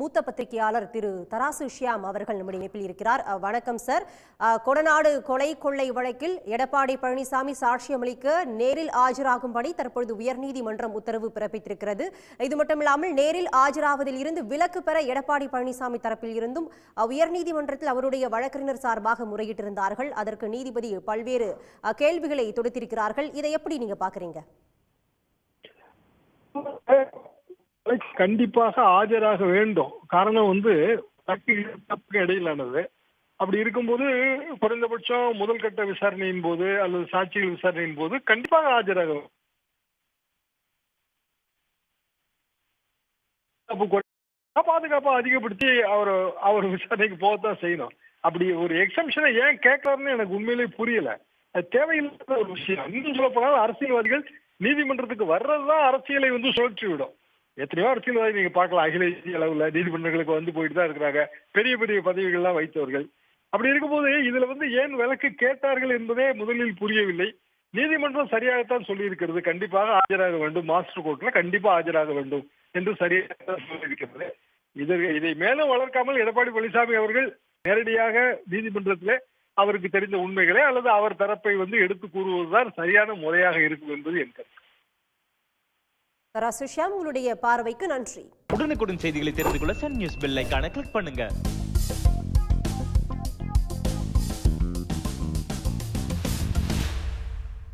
மூத்த பத்திரிகையாளர் திரு தராசு ஷியாம் அவர்கள் நம்முடைய இணைப்பில் இருக்கிறார். வணக்கம் சார். கொடநாடு கொலை கொள்ளை வழக்கில் எடப்பாடி பழனிசாமி சாட்சியமளிக்க நேரில் ஆஜராகும்படி தற்பொழுது உயர்நீதிமன்றம் உத்தரவு பிறப்பித்திருக்கிறது. இது மட்டுமில்லாமல் நேரில் ஆஜராவதில் இருந்து விலக்கு பெற எடப்பாடி பழனிசாமி தரப்பில் இருந்தும் உயர்நீதிமன்றத்தில் அவருடைய வழக்கறிஞர் சார்பாக முறையிட்டிருந்தார்கள். அதற்கு நீதிபதி பல்வேறு கேள்விகளை தொடுத்திருக்கிறார்கள். இதை எப்படி நீங்க பாக்குறீங்க கண்டிப்பாக ஆஜராக வேண்டும். காரணம் வந்து இடையிலானது. அப்படி இருக்கும்போது குறைந்தபட்சம் முதல் கட்ட விசாரணையின் போது அல்லது சாட்சிகள் விசாரணையின் போது கண்டிப்பாக ஆஜராக பாதுகாப்பை அதிகப்படுத்தி அவர் அவர் விசாரணைக்கு போகத்தான் செய்யணும். அப்படி ஒரு எக்ஸம்ஷனை ஏன் கேட்கலாருன்னு எனக்கு உண்மையிலேயே புரியல. அது தேவையில்லாத ஒரு விஷயம். இன்னும் சொல்ல போனால் அரசியல்வாதிகள் நீதிமன்றத்துக்கு வர்றதுதான் அரசியலை வந்து சுழற்றி விடும் எத்தனையோ அரசியல்வாதி நீங்க பார்க்கலாம். அகில இந்திய அளவுல நீதிமன்றங்களுக்கு வந்து போயிட்டு தான் இருக்கிறாங்க. பெரிய பெரிய பதவிகள்லாம் வைத்தவர்கள். அப்படி இருக்கும்போது இதுல வந்து ஏன் விலக்கு கேட்டார்கள் என்பதே முதலில் புரியவில்லை. நீதிமன்றம் சரியாகத்தான் சொல்லியிருக்கிறது. கண்டிப்பாக ஆஜராக வேண்டும். மாஸ்டர் கோர்ட்ல கண்டிப்பா ஆஜராக வேண்டும் என்று சரியாக சொல்லியிருக்கிறது. இதை இதை மேலும் வளர்க்காமல் எடப்பாடி பழனிசாமி அவர்கள் நேரடியாக நீதிமன்றத்திலே அவருக்கு தெரிந்த உண்மைகளை அல்லது அவர் தரப்பை வந்து எடுத்து கூறுவதுதான் சரியான முறையாக இருக்கும் என்பது என் கருத்து. தராசு ஷியாம் உங்களுடைய பார்வைக்கு நன்றி. உடனுக்குடன் செய்திகளை தெரிந்து கொள்ள சன் நியூஸ் பெல் ஐக்கான கிளிக் பண்ணுங்க.